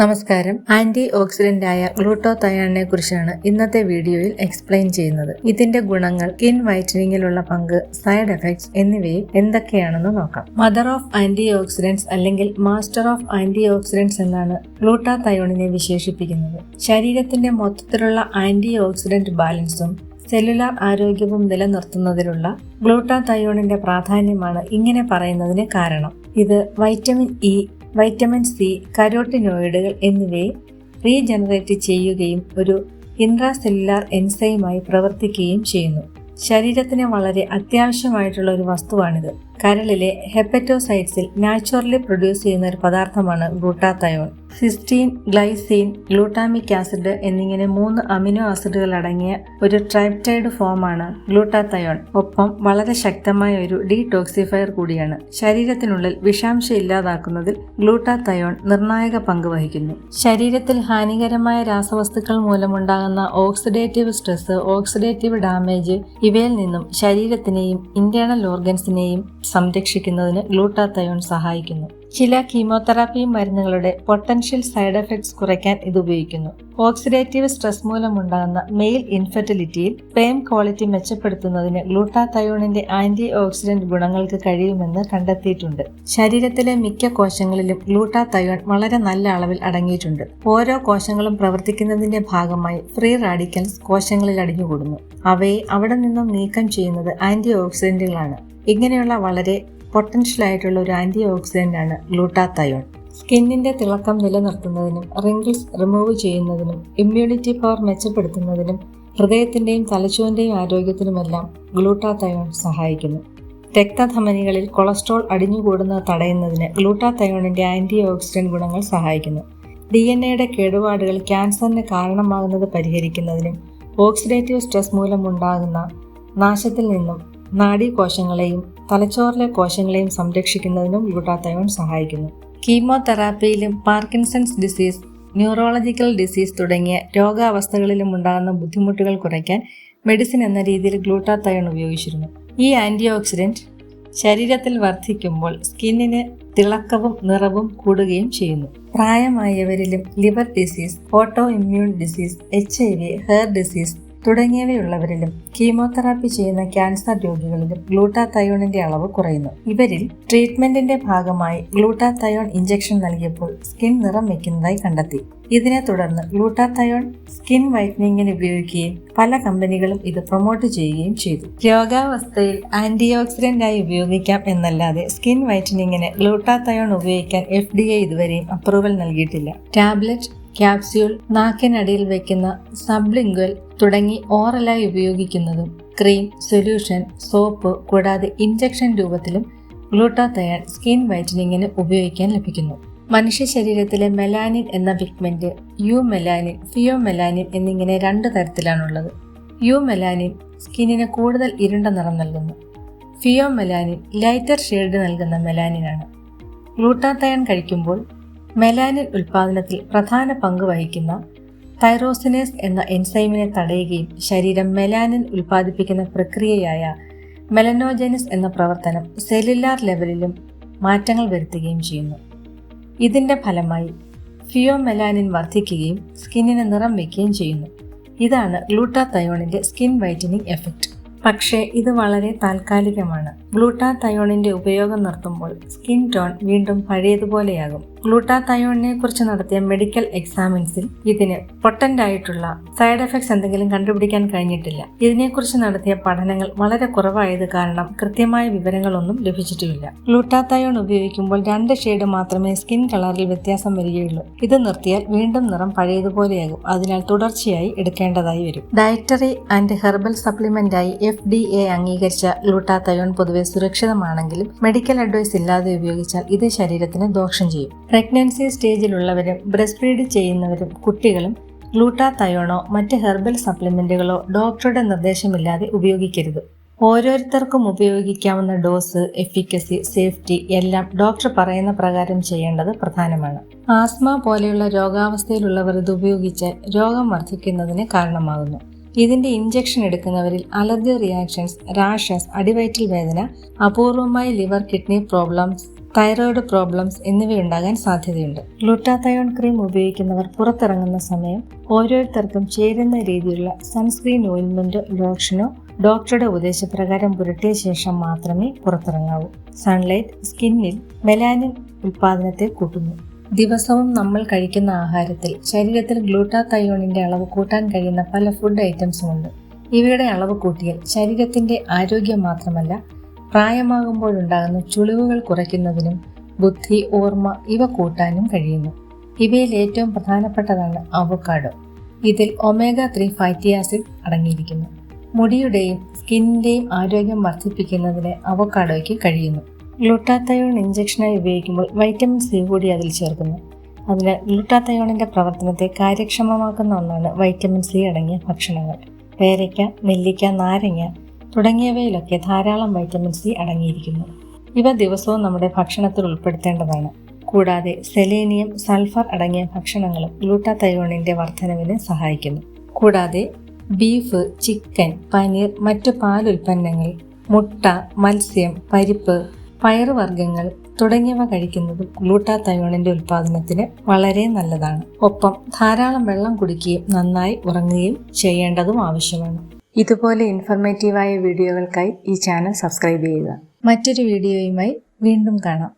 നമസ്കാരം. Anti oxidant ആയ ഗ്ലൂട്ടോതയോണിനെ കുറിച്ചാണ് ഇന്നത്തെ വീഡിയോയിൽ എക്സ്പ്ലെയിൻ ചെയ്യുന്നത്. ഇതിന്റെ ഗുണങ്ങൾ സ്കിൻ വൈറ്റനിങ്ങിലുള്ള പങ്ക് സൈഡ് എഫക്ട്സ് എന്നിവയെ എന്തൊക്കെയാണെന്ന് നോക്കാം. മദർ ഓഫ് ആന്റി ഓക്സിഡന്റ്സ് അല്ലെങ്കിൽ മാസ്റ്റർ ഓഫ് ആന്റി ഓക്സിഡന്റ്സ് എന്നാണ് ഗ്ലൂട്ടാതയോണിനെ വിശേഷിപ്പിക്കുന്നത്. ശരീരത്തിന്റെ മൊത്തത്തിലുള്ള ആന്റി ഓക്സിഡന്റ് ബാലൻസും സെല്ലുലാർ ആരോഗ്യവും നിലനിർത്തുന്നതിലുള്ള ഗ്ലൂട്ടാതയോണിന്റെ പ്രാധാന്യമാണ് ഇങ്ങനെ പറയുന്നതിന് കാരണം. ഇത് വൈറ്റമിൻ ഇ വൈറ്റമിൻ സി കരോട്ടിനോയിഡുകൾ എന്നിവയെ റീജനറേറ്റ് ചെയ്യുകയും ഒരു ഇൻട്രാസെല്ലുലാർ എൻസൈമായി പ്രവർത്തിക്കുകയും ചെയ്യുന്നു. ശരീരത്തിന് വളരെ അത്യാവശ്യമായിട്ടുള്ള ഒരു വസ്തുവാണിത്. കരളിലെ ഹെപ്പറ്റോസൈറ്റ്സിൽ നാച്ചുറലി പ്രൊഡ്യൂസ് ചെയ്യുന്ന ഒരു പദാർത്ഥമാണ് glutathione cysteine glycine glutamic acid എന്നിങ്ങനെ മൂന്ന് അമിനോ ആസിഡുകൾ അടങ്ങിയ ഒരു ട്രൈപ്റ്റൈഡ് ഫോമാണ് ഗ്ലൂട്ടാതയോൺ ഒപ്പം വളരെ ശക്തമായ ഒരു ഡീടോക്സിഫയർ കൂടിയാണ്. ശരീരത്തിനുള്ളിൽ വിഷാംശം ഇല്ലാതാക്കുന്നതിൽ ഗ്ലൂട്ടാതയോൺ നിർണായക പങ്ക് വഹിക്കുന്നു. ശരീരത്തിൽ ഹാനികരമായ രാസവസ്തുക്കൾ മൂലമുണ്ടാകുന്ന ഓക്സിഡേറ്റീവ് സ്ട്രെസ് ഓക്സിഡേറ്റീവ് ഡാമേജ് ഇവയിൽ നിന്നും ശരീരത്തിനെയും ഇന്റേണൽ ഓർഗൻസിനെയും സംരക്ഷിക്കുന്നതിന് ഗ്ലൂട്ടാതയോൺ സഹായിക്കുന്നു. ചില കീമോതെറാപ്പി മരുന്നുകളുടെ പൊട്ടൻഷ്യൽ സൈഡ് എഫക്ട്സ് കുറയ്ക്കാൻ ഇത് ഉപയോഗിക്കുന്നു. ഓക്സിഡേറ്റീവ് സ്ട്രെസ് മൂലമുണ്ടാകുന്ന മെയിൽ ഇൻഫെർട്ടിലിറ്റിയിൽ പേം ക്വാളിറ്റി മെച്ചപ്പെടുത്തുന്നതിന് ഗ്ലൂട്ടാതയോണിന്റെ ആന്റി ഓക്സിഡന്റ് ഗുണങ്ങൾക്ക് കഴിയുമെന്ന് കണ്ടെത്തിയിട്ടുണ്ട്. ശരീരത്തിലെ മിക്ക കോശങ്ങളിലും ഗ്ലൂട്ടാതയോൺ വളരെ നല്ല അളവിൽ അടങ്ങിയിട്ടുണ്ട്. ഓരോ കോശങ്ങളും പ്രവർത്തിക്കുന്നതിന്റെ ഭാഗമായി ഫ്രീ റാഡിക്കൽസ് കോശങ്ങളിൽ അടിഞ്ഞുകൂടുന്നു. അവയെ അവിടെ നിന്നും നീക്കം ചെയ്യുന്നത് ആന്റി ഓക്സിഡന്റുകളാണ് ഇങ്ങനെയുള്ള വളരെ പൊട്ടൻഷ്യൽ ആയിട്ടുള്ള ഒരു ആന്റി ഓക്സിഡന്റ് ആണ് ഗ്ലൂട്ടാതയോൺ സ്കിന്നിന്റെ തിളക്കം നിലനിർത്തുന്നതിനും റിങ്കിൾസ് റിമൂവ് ചെയ്യുന്നതിനും ഇമ്മ്യൂണിറ്റി പവർ മെച്ചപ്പെടുത്തുന്നതിനും ഹൃദയത്തിന്റെയും തലച്ചോറിന്റെയും ആരോഗ്യത്തിനുമെല്ലാം ഗ്ലൂട്ടാതയോൺ സഹായിക്കുന്നു. രക്തധമനികളിൽ കൊളസ്ട്രോൾ അടിഞ്ഞുകൂടുന്നത് തടയുന്നതിന് ഗ്ലൂട്ടാതയോണിന്റെ ആന്റി ഓക്സിഡന്റ് ഗുണങ്ങൾ സഹായിക്കുന്നു. ഡി എൻ എയുടെ കേടുപാടുകൾ ക്യാൻസറിന് കാരണമാകുന്നത് പരിഹരിക്കുന്നതിനും ഓക്സിഡേറ്റീവ് സ്ട്രെസ് മൂലമുണ്ടാകുന്ന നാശത്തിൽ നിന്നും നാഡീകോശങ്ങളെയും തലച്ചോറിലെ കോശങ്ങളെയും സംരക്ഷിക്കുന്നതിനും ഗ്ലൂട്ടാതയോൺ സഹായിക്കുന്നു. കീമോതെറാപ്പിയിലും പാർക്കിൻസൺസ് ഡിസീസ് ന്യൂറോളജിക്കൽ ഡിസീസ് തുടങ്ങിയ രോഗാവസ്ഥകളിലും ഉണ്ടാകുന്ന ബുദ്ധിമുട്ടുകൾ കുറയ്ക്കാൻ മെഡിസിൻ എന്ന രീതിയിൽ ഗ്ലൂട്ടാത്തയോൺ ഉപയോഗിച്ചിരുന്നു. ഈ ആന്റി ഓക്സിഡന്റ് ശരീരത്തിൽ വർദ്ധിക്കുമ്പോൾ സ്കിന്നിന് തിളക്കവും നിറവും കൂടുകയും ചെയ്യുന്നു. പ്രായമായവരിലും liver disease auto immune disease H I V hair disease തുടങ്ങിയവയുള്ളവരിലും chemotherapy ചെയ്യുന്ന ക്യാൻസർ രോഗികളിലും ഗ്ലൂട്ടാതയോണിന്റെ അളവ് കുറയുന്നു. ഇവരിൽ ട്രീറ്റ്മെന്റിന്റെ ഭാഗമായി ഗ്ലൂട്ടാതയോൺ ഇഞ്ചക്ഷൻ നൽകിയപ്പോൾ സ്കിൻ നിറം വയ്ക്കുന്നതായി കണ്ടെത്തി. ഇതിനെ തുടർന്ന് ഗ്ലൂട്ടാതയോൺ സ്കിൻ വൈറ്റനിങ്ങിന് ഉപയോഗിക്കുകയും പല കമ്പനികളും ഇത് പ്രൊമോട്ട് ചെയ്യുകയും ചെയ്തു. രോഗാവസ്ഥയിൽ ആന്റി ഓക്സിഡന്റായി ഉപയോഗിക്കാം എന്നല്ലാതെ സ്കിൻ വൈറ്റനിങ്ങിന് ഗ്ലൂട്ടാതയോൺ ഉപയോഗിക്കാൻ എഫ് ഇതുവരെയും അപ്രൂവൽ നൽകിയിട്ടില്ല. ടാബ്ലറ്റ് ക്യാപ്സ്യൂൾ നാക്കിനടിയിൽ വയ്ക്കുന്ന സബ്ലിംഗ്വൽ തുടങ്ങി ഓറലായി ഉപയോഗിക്കുന്നതും ക്രീം സൊല്യൂഷൻ സോപ്പ് കൂടാതെ ഇഞ്ചക്ഷൻ രൂപത്തിലും ഗ്ലൂട്ടാതയാൻ സ്കിൻ വൈറ്റനിങ്ങിന് ഉപയോഗിക്കാൻ ലഭിക്കുന്നു. മനുഷ്യ ശരീരത്തിലെ മെലാനിൻ എന്ന പിഗ്മെന്റ് യു മെലാനിൻ ഫിയോ മെലാനിൻ എന്നിങ്ങനെ രണ്ട് തരത്തിലാണുള്ളത്. യു മെലാനിൻ സ്കിന്നിന് കൂടുതൽ ഇരുണ്ട നിറം നൽകുന്നു. ഫിയോ മെലാനിൻ ലൈറ്റർ ഷെയ്ഡ് നൽകുന്ന മെലാനിനാണ്. ഗ്ലൂട്ടാതയാൻ കഴിക്കുമ്പോൾ മെലാനിൻ ഉൽപാദനത്തിൽ പ്രധാന പങ്ക് വഹിക്കുന്ന തൈറോസിനേസ് എന്ന എൻസൈമിനെ തടയുകയും ശരീരം മെലാനിൻ ഉൽപ്പാദിപ്പിക്കുന്ന പ്രക്രിയയായ മെലനോജനിസ് എന്ന പ്രവർത്തനം സെല്ലുലാർ ലെവലിലും മാറ്റങ്ങൾ വരുത്തുകയും ചെയ്യുന്നു. ഇതിന്റെ ഫലമായി ഫിയോമെലാനിൻ വർദ്ധിക്കുകയും സ്കിന്നിന് നിറം വയ്ക്കുകയും ചെയ്യുന്നു. ഇതാണ് ഗ്ലൂട്ടാതയോണിന്റെ സ്കിൻ വൈറ്റനിങ് എഫക്റ്റ്. പക്ഷേ ഇത് വളരെ താൽക്കാലികമാണ്. ഗ്ലൂട്ടാതയോണിന്റെ ഉപയോഗം നിർത്തുമ്പോൾ സ്കിൻ ടോൺ വീണ്ടും പഴയതുപോലെയാകും. ഗ്ലൂട്ടാതയോണിനെ കുറിച്ച് നടത്തിയ മെഡിക്കൽ എക്സാമിൻസിൽ ഇതിന് പൊട്ടന്റ് ആയിട്ടുള്ള സൈഡ് എഫക്ട്സ് എന്തെങ്കിലും കണ്ടുപിടിക്കാൻ കഴിഞ്ഞിട്ടില്ല. ഇതിനെക്കുറിച്ച് നടത്തിയ പഠനങ്ങൾ വളരെ കുറവായത് കാരണം കൃത്യമായ വിവരങ്ങളൊന്നും ലഭിച്ചിട്ടുമില്ല ഗ്ലൂട്ടാതയോൺ ഉപയോഗിക്കുമ്പോൾ രണ്ട് ഷെയ്ഡ് മാത്രമേ സ്കിൻ കളറിൽ വ്യത്യാസം വരികയുള്ളൂ. ഇത് നിർത്തിയാൽ വീണ്ടും നിറം പഴയതുപോലെയാകും. അതിനാൽ തുടർച്ചയായി എടുക്കേണ്ടതായി വരും. ഡയറ്ററി ആൻഡ് ഹെർബൽ സപ്ലിമെന്റായി എഫ് ഡി എ അംഗീകരിച്ച ഗ്ലൂട്ടാതയോൺ പൊതുവെ സുരക്ഷിതമാണെങ്കിലും മെഡിക്കൽ അഡ്വൈസ് ഇല്ലാതെ ഉപയോഗിച്ചാൽ ഇത് ശരീരത്തിന് ദോഷം ചെയ്യും. പ്രഗ്നൻസി സ്റ്റേജിലുള്ളവരും ബ്രസ്റ്റ് ഫീഡ് ചെയ്യുന്നവരും കുട്ടികളും ഗ്ലൂട്ടാതയോണോ മറ്റ് ഹെർബൽ സപ്ലിമെന്റുകളോ ഡോക്ടറുടെ നിർദ്ദേശമില്ലാതെ ഉപയോഗിക്കരുത്. ഓരോരുത്തർക്കും ഉപയോഗിക്കാവുന്ന ഡോസ് എഫിക്കസി സേഫ്റ്റി എല്ലാം ഡോക്ടർ പറയുന്ന പ്രകാരം ചെയ്യേണ്ടത് പ്രധാനമാണ്. ആസ്മ പോലെയുള്ള രോഗാവസ്ഥയിലുള്ളവർ ഇത് ഉപയോഗിച്ചാൽ രോഗം വർദ്ധിക്കുന്നതിന് കാരണമാകുന്നു. ഇതിന്റെ ഇഞ്ചക്ഷൻ എടുക്കുന്നവരിൽ അലർജി റിയാക്ഷൻസ് റാഷസ് അടിവയറ്റിൽ വേദന അപൂർവമായി liver kidney problems thyroid problems എന്നിവയുണ്ടാകാൻ സാധ്യതയുണ്ട്. ഗ്ലൂട്ടാതയോൺ ക്രീം ഉപയോഗിക്കുന്നവർ പുറത്തിറങ്ങുന്ന സമയം ഓരോരുത്തർക്കും ചേരുന്ന രീതിയിലുള്ള സൺസ്ക്രീൻ ഓയിൽമെന്റോ ലോഷനോ ഡോക്ടറുടെ ഉപദേശപ്രകാരം പുരട്ടിയ ശേഷം മാത്രമേ പുറത്തിറങ്ങാവൂ. സൺലൈറ്റ് സ്കിന്നിൽ മെലാനിൻ ഉൽപാദനത്തെ കൂട്ടുന്നു. ദിവസവും നമ്മൾ കഴിക്കുന്ന ആഹാരത്തിൽ ശരീരത്തിൽ ഗ്ലൂട്ടാതയോണിന്റെ അളവ് കൂട്ടാൻ കഴിയുന്ന പല ഫുഡ് ഐറ്റംസും ഉണ്ട്. ഇവയുടെ അളവ് കൂട്ടിയാൽ ശരീരത്തിന്റെ ആരോഗ്യം മാത്രമല്ല പ്രായമാകുമ്പോഴുണ്ടാകുന്ന ചുളിവുകൾ കുറയ്ക്കുന്നതിനും ബുദ്ധി ഓർമ്മ ഇവ കൂട്ടാനും കഴിയുന്നു. ഇവയിൽ ഏറ്റവും പ്രധാനപ്പെട്ടതാണ് അവക്കാഡോ ഇതിൽ ഒമേഗ ത്രീ ഫാറ്റി ആസിഡ് അടങ്ങിയിരിക്കുന്നു. മുടിയുടെയും സ്കിന്നിന്റെയും ആരോഗ്യം വർദ്ധിപ്പിക്കുന്നതിന് അവക്കാഡോയ്ക്ക് കഴിയുന്നു. ഗ്ലൂട്ടാത്തയോൺ ഇഞ്ചക്ഷനായി ഉപയോഗിക്കുമ്പോൾ വൈറ്റമിൻ സി കൂടി അതിൽ ചേർക്കുന്നു. അതിനാൽ ഗ്ലൂട്ടാത്തയോണിന്റെ പ്രവർത്തനത്തെ കാര്യക്ഷമമാക്കുന്ന ഒന്നാണ് വൈറ്റമിൻ സി അടങ്ങിയ ഭക്ഷണങ്ങൾ. പേരയ്ക്ക നെല്ലിക്ക നാരങ്ങ തുടങ്ങിയവയിലൊക്കെ ധാരാളം വൈറ്റമിൻ സി അടങ്ങിയിരിക്കുന്നു. ഇവ ദിവസവും നമ്മുടെ ഭക്ഷണത്തിൽ ഉൾപ്പെടുത്തേണ്ടതാണ്. കൂടാതെ സെലേനിയം സൾഫർ അടങ്ങിയ ഭക്ഷണങ്ങളും ഗ്ലൂട്ടാത്തയോണിന്റെ വർധനവിന് സഹായിക്കുന്നു. കൂടാതെ ബീഫ് ചിക്കൻ പനീർ മറ്റു പാലുൽപ്പന്നങ്ങൾ മുട്ട മത്സ്യം പരിപ്പ് പയറുവർഗങ്ങൾ തുടങ്ങിയവ കഴിക്കുന്നത് ഗ്ലൂട്ടാതയോണിന്റെ ഉൽപാദനത്തിന് വളരെ നല്ലതാണ്. ഒപ്പം ധാരാളം വെള്ളം കുടിക്കുകയും നന്നായി ഉറങ്ങുകയും ചെയ്യേണ്ടതും ആവശ്യമാണ്. ഇതുപോലെ ഇൻഫർമേറ്റീവായ വീഡിയോകൾക്കായി ഈ ചാനൽ സബ്സ്ക്രൈബ് ചെയ്യുക. മറ്റൊരു വീഡിയോയുമായി വീണ്ടും കാണാം.